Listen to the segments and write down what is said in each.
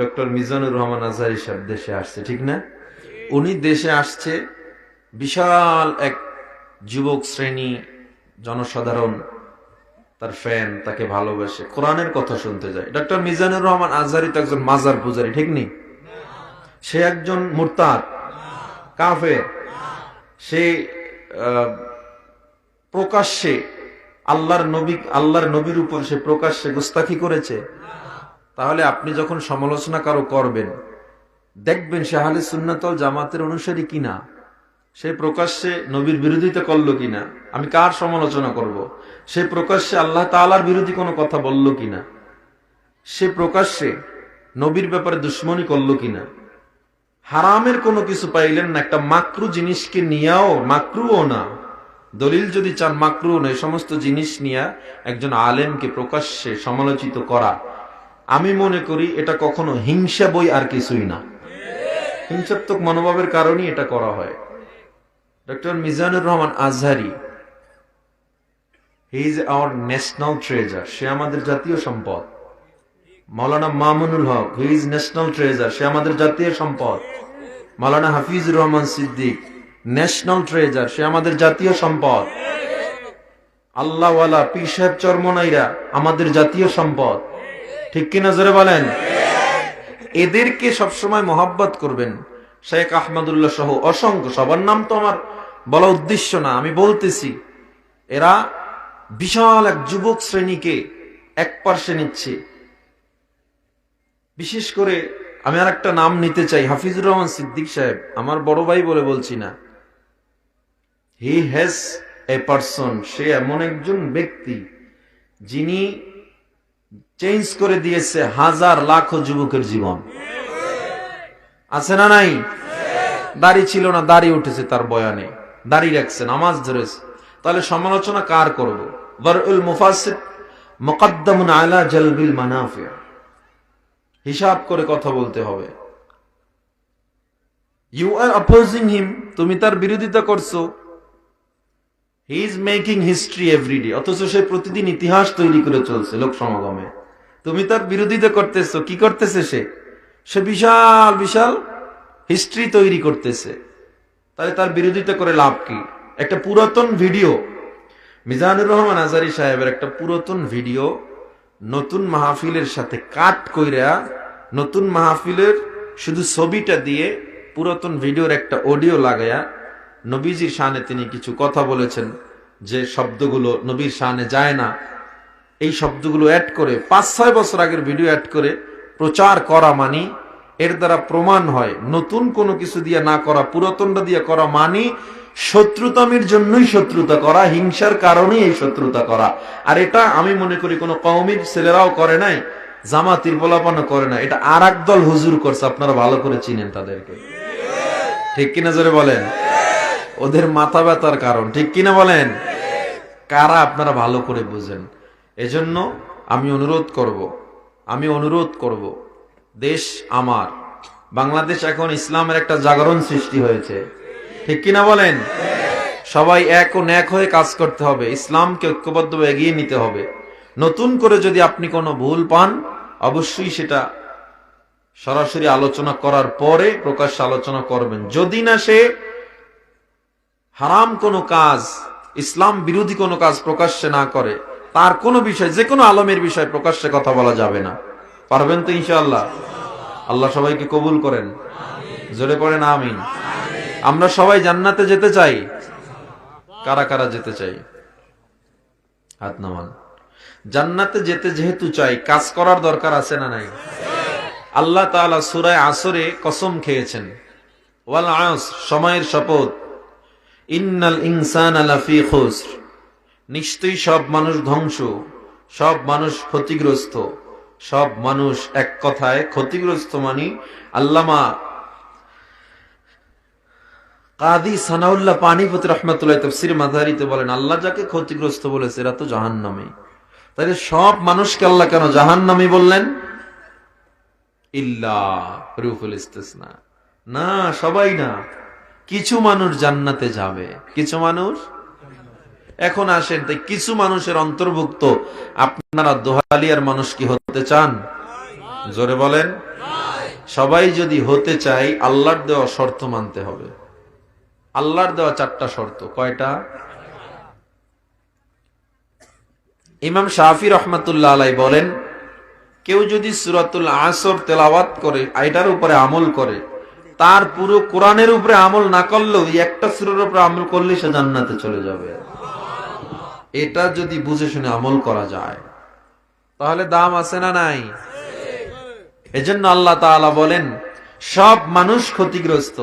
Doctor Mizanur Rahman Azhari সাহেব দেশে আসছে, ঠিক না? উনি দেশে আসছে, বিশাল এক যুবক শ্রেণি জনসাধারণ, তার ফ্যান তাকে ভালোবাসে। কোরআনের কথা শুনতে যায়। ডক্টর মিজানুর রহমান আজহারি তো একজন মাজার পূজারি, ঠিক নেই সে একজন মুরতাদ কাফে সে প্রকাশ্যে আল্লাহর নবী, আল্লাহর নবীর উপর সে প্রকাশ্যে গুস্তাখি করেছে। তাহলে আপনি যখন সমালোচনা কারও করবেন, দেখবেন সে আহলে সুন্নাতল জামাতের অনুসারী কিনা? সে প্রকাশ্যে নবীর বিরোধিতা করল কিনা? আমি কার সমালোচনা করব। সে প্রকাশ্যে আল্লাহ তাআলার বিরোধী কোনো কথা বলল কিনা? সে প্রকাশ্যে নবীর ব্যাপারে দুশ্মনী করল কিনা? হারামের কোনো কিছু পাইলেন না, একটা মাকরু জিনিসকে নিয়েও, মাকরুও না। দলিল যদি চান মাকরু না সমস্ত জিনিস নিয়ে একজন আলেমকে প্রকাশ্যে সমালোচিত করা। আমি মনে করি এটা কখনো হিংসা বই আর কিছুই না। হিংসাত্মক মনোভাবের কারণেই এটা করা হয়। Doctor Mizanur Rahman Azhari he is our national treasure সে আমাদের জাতীয় সম্পদ। Maulana Mamunul Haque he is national treasure সে আমাদের জাতীয় সম্পদ। মাওলানা হাফিজুর রহমান সিদ্দিক ন্যাশনাল ট্রেজার সে আমাদের জাতীয় সম্পদ। আল্লাহওয়ালা পীর সাহেব চরমনাইরা আমাদের জাতীয় সম্পদ। ঠিক কিনা জোরে বলেন? এদেরকে সবসময় মহাব্বত করবেন। শেখ আহমদুল্লাহ সহ অসংখ্য, সবার নাম তো আমার বলা উদ্দেশ্য না, আমি বলতেছি। এরা বিশাল এক যুবক শ্রেণীকে এক পার্শ্বে নিচ্ছে। বিশেষ করে আমি আর একটা নাম নিতে চাই, হাফিজুর রহমান সিদ্দিক সাহেব, আমার বড় ভাই বলে বলছি না। হি হ্যাজ এ পার্সন, সে এমন একজন ব্যক্তি যিনি চেঞ্জ করে দিয়েছে হাজার লাখো যুবকের জীবন। আছে না নাই? দাড়ি ছিল না, দাড়ি উঠেছে তার বয়ানে। দাড়ি রাখছে, নামাজ ধরেছে। তাহলে সমালোচনা কার করব? হিসাব করে কথা বলতে হবে। ইউ আর অপোজিং হিম তুমি তার বিরোধিতা করছ। He is making history everyday অথচ সে প্রতিদিন ইতিহাস তৈরি করে চলছে লোক সমাগমে। তুমি তার বিরোধিতা করতেছো, কি করতেছে সে? সে বিশাল বিশাল হিস্ট্রি তৈরি করতেছে। তাহলে তার বিরোধিতা করে লাভ কি? একটা পুরাতন ভিডিও মিজানুর রহমান আজারি সাহেবের একটা পুরাতন ভিডিও নতুন মাহফিলের সাথে কাট কইরা, নতুন মাহফিলের শুধু ছবিটা দিয়ে পুরাতন ভিডিওর একটা অডিও লাগায়া নবীজির শানে তিনি কিছু কথা বলেছেন যে শব্দগুলো নবীর শানে যায় না। এই শব্দগুলো অ্যাড করে, পাঁচ, ছয় বছর আগের ভিডিও অ্যাড করে প্রচার করা মানি এর দ্বারা প্রমাণ হয়, নতুন কোনো কিছু দিয়ে না করা, পুরাতনটা দিয়ে করা মানি শত্রুতামির জন্যই শত্রুতা করা, হিংসার কারণেই এই শত্রুতা করা। আর এটা আমি মনে করি কোনো কওমির ছেলেরাও করে নাই, জামাতির পোলাপানও করে না এটা আর দল হুজুর করছে, আপনারা ভালো করে চিনেন তাদেরকে। ঠিক কিনা জোরে বলেন? ওদের মাথা ব্যথার কারণ, ঠিক কিনা বলেন? কারা আপনারা ভালো করে বুঝেন? এজন্য আমি অনুরোধ করব, আমি অনুরোধ করব, দেশ আমার। বাংলাদেশ এখন ইসলামের একটা জাগরণ সৃষ্টি হয়েছে। ঠিক কিনা বলেন? সবাই এক ও ন্যাক হয়ে কাজ করতে হবে, ইসলামকে ঐক্যবদ্ধ এগিয়ে নিতে হবে। নতুন করে যদি আপনি কোনো ভুল পান, অবশ্যই সেটা সরাসরি আলোচনা করার পরে প্রকাশ্যে আলোচনা করবেন। যদি না সে হারাম কোনো কাজ, ইসলাম বিরোধী কোনো কাজ প্রকাশ্যে না করে তার কোনো বিষয়, যে কোনো আলমের বিষয় প্রকাশ্যে কথা বলা যাবে না। পারবেন তো ইনশাআল্লাহ? আল্লাহ সবাইকে কবুল করেন। জোরে পড়েন, আমিন। আমরা সবাই জান্নাতে যেতে চাই। কারা কারা যেতে চাই? হাত নামান। জান্নাতে যেতে যেহেতু চাই, কাজ করার দরকার আছে না নাই? আল্লাহ তাআলা সূরায় আসরে কসম খেয়েছেন। ওয়াল আস, সময়ের শপথ। ইন্নাল ইনসান লাফি খুসর। নিশ্চয়ই সব মানুষ ধ্বংস, সব মানুষ ক্ষতিগ্রস্ত, সব মানুষ এক কথায় ক্ষতিগ্রস্ত মানি আল্লামা কাদি সানাউল্লাহ পানিপতি রহমতুল্লাহ তফসির মাদারিতে বলেন, আল্লাহ যাকে ক্ষতিগ্রস্ত বলেছে এরা তো জাহান্নামী। তাহলে সব মানুষকে আল্লাহ কেন জাহান্নামী বললেন? ইল্লা রুফুল ইস্তেসনা। না, সবাই না। কিছু মানুষ জান্নাতে যাবে। কিছু মানুষ এখন আসেন, তাই কিছু মানুষের অন্তর্ভুক্ত আপনারা দোহালিয়ার মানুষ কি হতে চান? জোরে বলেন। সবাই যদি হতে চাই আল্লাহর দেওয়া শর্ত মানতে হবে। আল্লাহর দেওয়া চারটা শর্ত, কয়টা? ইমাম শাহি রহমতুল্লাহ আলাই বলেন, কেউ যদি সুরাতুল আসর তেলাওয়াত করে এটার উপরে আমল করে, তার পুরো কোরআনের উপরে আমল না করলেও একটা সুরের উপরে আমল করলে সে জান্নাতে চলে যাবে। এটা যদি বুঝে শুনে আমল করা যায়, তাহলে দাম আছে না নাই? এজন্য আল্লাহ তাআলা বলেন, সব মানুষ ক্ষতিগ্রস্ত।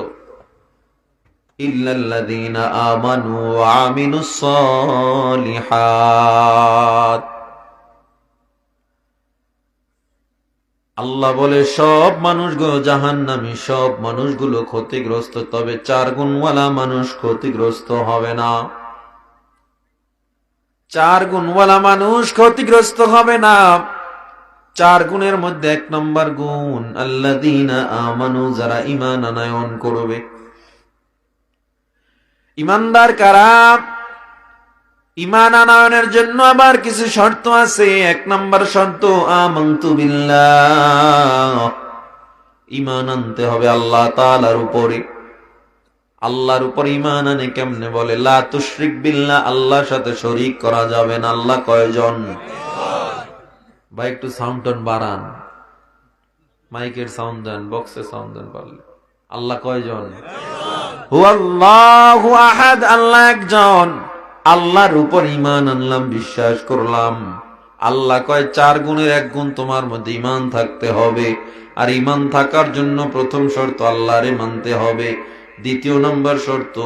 আল্লাহ বলে, সব মানুষগুলো জাহান্নামী, সব মানুষগুলো ক্ষতিগ্রস্ত, তবে চার গুণওয়ালা মানুষ ক্ষতিগ্রস্ত হবে না। চার গুণওয়ালা মানুষ ক্ষতিগ্রস্ত হবে না। চার গুণের মধ্যে এক নম্বর গুণ আল্লাদিনা আমানু, যারা ইমান আনায়ন করবে। ইমানদার কারা? ইমান আনায়নের জন্য আবার কিছু শর্ত আছে। এক নম্বর শর্ত, আমন্তু বিল্লাহ। ইমান আনতে হবে আল্লাহ তাআলার উপরে। আল্লাহর উপর ইমান আনে কেমনে বলে? লা তুশরিক বিল্লাহ, আল্লাহর সাথে শরীক করা যাবে না। আল্লাহ কয়জন? বা একটু সাউন্ড টন বাড়ান। মাইকের সাউন্ড দেন বক্সের সাউন্ড দেন পারলে। আল্লাহ কয়জন? হুয়াল্লাহু আহাদ, আল্লাহ একজন। আল্লাহর উপর ইমান আনলাম, বিশ্বাস করলাম। আল্লাহ কয়, চার গুণের এক গুণ তোমার মধ্যে ইমান থাকতে হবে। আর ইমান থাকার জন্য প্রথম শর্ত আল্লাহরে মানতে হবে। দ্বিতীয় নম্বর শর্ত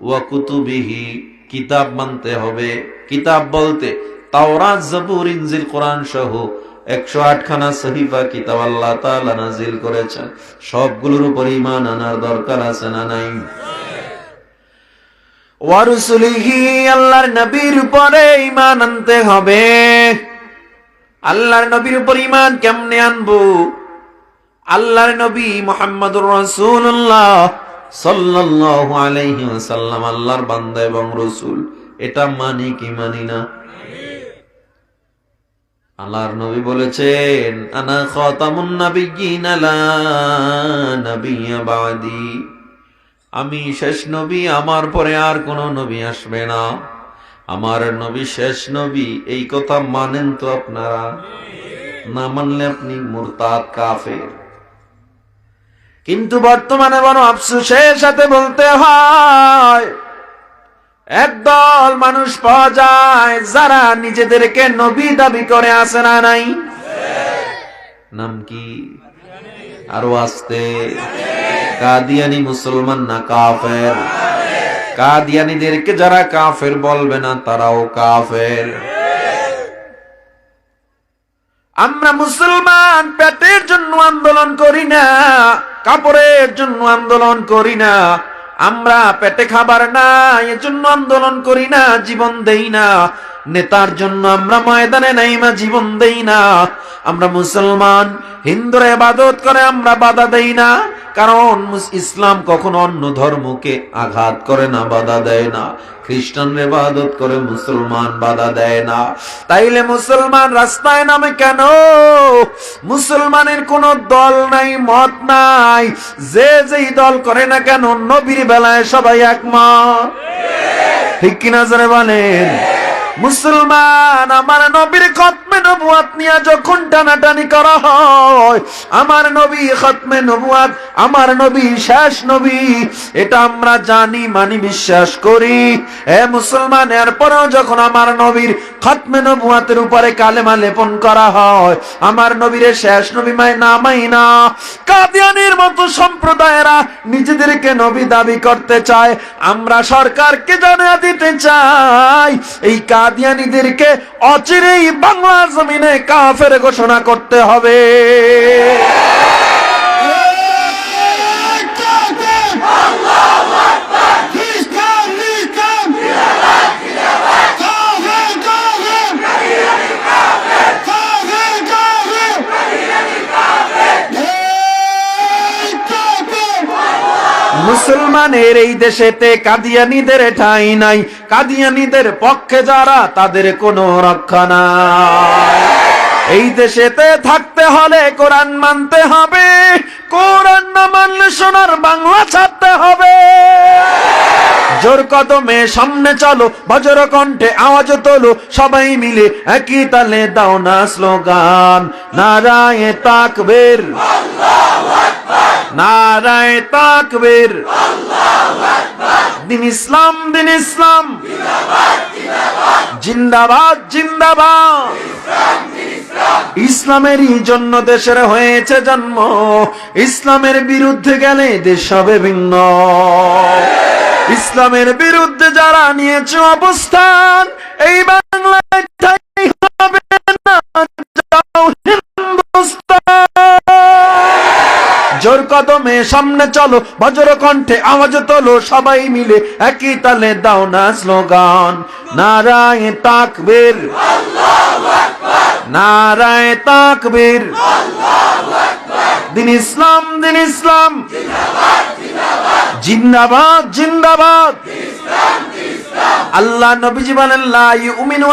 ওয়াকুতুবিহি কিতাব মানতে হবে। কিতাব বলতে, তাওরাত ইনজিল, কোরআন সহ একশো আটখানা সহিফা কিতাব আল্লাহ নাজিল করেছেন। সবগুলোর উপর আনার দরকার আছে না নাই? ওয়ারুসুলিহি আল্লাহর নবীর উপরে ইমান আনতে হবে। আল্লাহর নবীর উপর ইমান কেমনে আনব? আল্লাহর নবী মোহাম্মদুর রাসূলুল্লাহ সাল্লাল্লাহু আলাইহি ওয়াসাল্লাম, আল্লাহর বান্দা এবং রাসূল। এটা মানি কি, মানি না? আল্লাহর নবী বলেছেন, আনা খাতামুন নাবিয়্যিন লা নাবিয়্যা বাদি। আমি শেষ নবী, আমার পরে আর কোন নবী আসবে না। আমার নবী শেষ নবী, এই কথা মানেন তো আপনারা। না মানলে আপনি মুরতাদ, কাফের। কিন্তু বর্তমানে বড় আফসোসের সাথে বলতে হয় একদল মানুষ পাওয়া যায় যারা নিজেদেরকে নবী দাবি করে আসে না নাই? নাম কি? আরও আসতে। কাদিয়ানি মুসলমান না কাফের? কাদিয়ানিদেরকে যারা কাফের বলবে না, তারাও কাফের। আমরা মুসলমান, পেটের জন্য আন্দোলন করি না। কাপড়ের জন্য আন্দোলন করি না। আমরা পেটে খাবার না এজন্য আন্দোলন করি না, জীবন দেই না। নেতার জন্য আমরা ময়দানে নাইমা জীবন দেই না। আমরা মুসলমান, হিন্দুরা ইবাদত করে, আমরা বাধা দেই না। কারণ ইসলাম কখনো অন্য ধর্মকে আঘাত করে না, বাধা দেয় না। খ্রিস্টান ইবাদত করে, মুসলমান বাধা দেয় না। তাইলে মুসলমান রাস্তায় নামে কেন? মুসলমানের কোন দল নাই, মত নাই। যে যেই দল করে না কেন, নবীর বেলায় সবাই একমত। ঠিক কিনা জোরে বলেন? মুসলমান, আমার নবীর খতমে নবুয়াত নিয়ে যখন টানাটানি করা হয়, আমার নবী খতমে নবুয়াত, আমার নবী শেষ নবী, এটা আমরা জানি, মানি, বিশ্বাস করি। এ মুসলমান, এরপরেও যখন আমার নবীর খতমে নবুয়াতের উপরে কালেমা লেপন করা হয়। আমার নবীর শেষ নবী মাই নামাই না। কাদিয়ানির মতো সম্প্রদায়েরা নিজেদেরকে নবী দাবি করতে চায়। আমরা সরকারকে জানা দিতে চাই। এই কাদিয়ানিদেরকে অচিরেই বাংলা জমিনে কাফের ঘোষণা করতে হবে। মুসলমানের এই দেশেতে কাদিয়ানিদের ঠাঁই নাই। কাদিয়ানিদের পক্ষে যারা তাদের কোনো রক্ষা নাই। এই দেশেতে থাকতে হলে কোরআন মানতে হবে। কোরআন না মানলে সোনার বাংলা ছাড়তে হবে। জোর কদমে সামনে চলো, বজ্র কণ্ঠে আওয়াজ তোলো, সবাই মিলে একই তালে দাও না স্লোগান। নারায় তাকবীর। নারায় তাকবীর। দিন ইসলাম দিন ইসলাম। জিন্দাবাদ জিন্দাবাদ। ইসলামেরই জন্য দেশের হয়েছে জন্ম। ইসলামের বিরুদ্ধে গেলে দেশ হবে ভিন্ন। ইসলামের বিরুদ্ধে যারা নিয়েছে অবস্থান, এই জোর কদমে সামনে চলো, বজ্র কণ্ঠে আওয়াজ তোলো, সবাই মিলে একই তালে দাও না স্লোগান। নারায় তাকবীর। নারায় তাকবীর। দিন ইসলাম দিন ইসলাম। জিন্দাবাদ জিন্দাবাদ। আল্লাহ নবীজি বলেন লা ইউমিনু